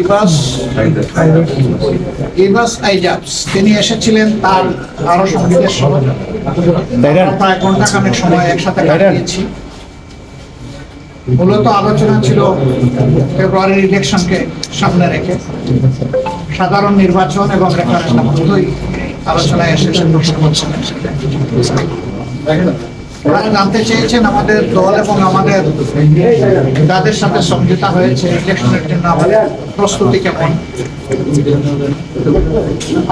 ইবাস ইবাস আইজাবস। তিনি এসেছিলেন তার আরও সঙ্গীদের সহ আমরা প্রায় ঘণ্টা খানেক সময় একসাথে কাটিয়েছি মূলত আলোচনা ছিল ফেব্রুয়ারির ইলেকশনকে সামনে রেখে। সাধারণ নির্বাচন এবং রেফারেন্ডাম দুটোই আলোচনায় এসেছেন ওনারা জানতে চেয়েছেন আমাদের দল এবং আমাদের যাদের সাথে সমঝোতা হয়েছে ইলেকশনের জন্য আমাদের প্রস্তুতি কেমন?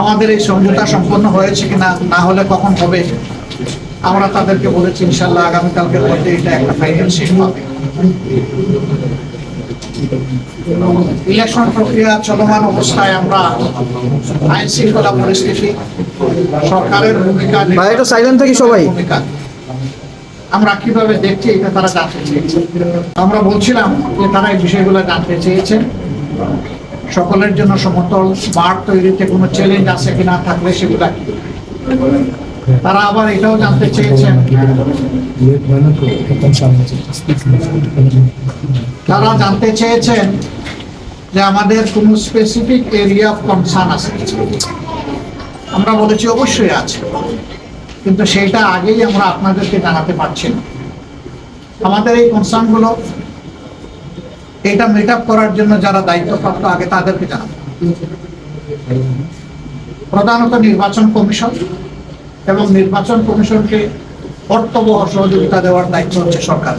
আমাদের এই সমঝোতা সম্পন্ন হয়েছে কিনা না হলে কখন হবে আমরা তাদেরকে বলেছি ইনশাল্লাহ আগামীকালকের মধ্যে এটা একটা ফাইনাল শেষ হবে। ইলেকশন প্রক্রিয়া চলমান অবস্থায় আমরা আইন শৃঙ্খলা পরিস্থিতি সরকারের ভূমিকা একটু silent থাকি সবাই। আমরা কীভাবে দেখছি এটা তারা জানতে চেয়েছে। আমরা বলছিলাম যে তারা এই বিষয়গুলো জানতে চেয়েছেন। সকলের জন্য সমতল মাঠ তৈরিতে কোনো চ্যালেঞ্জ আছে কিনা থাকলে সেগুলা কি? তারা আবার এটাও জানতে চেয়েছেন। তারা জানতে চেয়েছেন যে আমাদের কোনো স্পেসিফিক এরিয়া অফ কনসার্ন আছে। আমরা বলেছি অবশ্যই আছে। কিন্তু সেটা আগেই আমরা আপনাদেরকে জানাতে পারছি না। আমাদের এই কনসার্নগুলো এটা মেট আপ করার জন্য যারা দায়িত্বপ্রাপ্ত, আগে তাদেরকে জানাব। প্রধানত নির্বাচন কমিশন এবং নির্বাচন কমিশনকে অর্থবহ সহযোগিতা দেওয়ার দায়িত্ব হচ্ছে সরকার।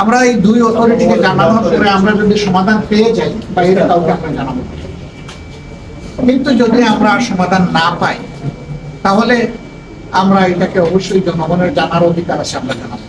আমরা এই দুই অথরিটিকে জানানোর পরে আমরা যদি সমাধান পেয়ে যাই বাইরে কাউকে আমরা জানাব কিন্তু যদি আমরা সমাধান না পাই, তাহলে আমরা এটাকে অবশ্যই জনগণের জানার অধিকার আছে আমরা জানাব।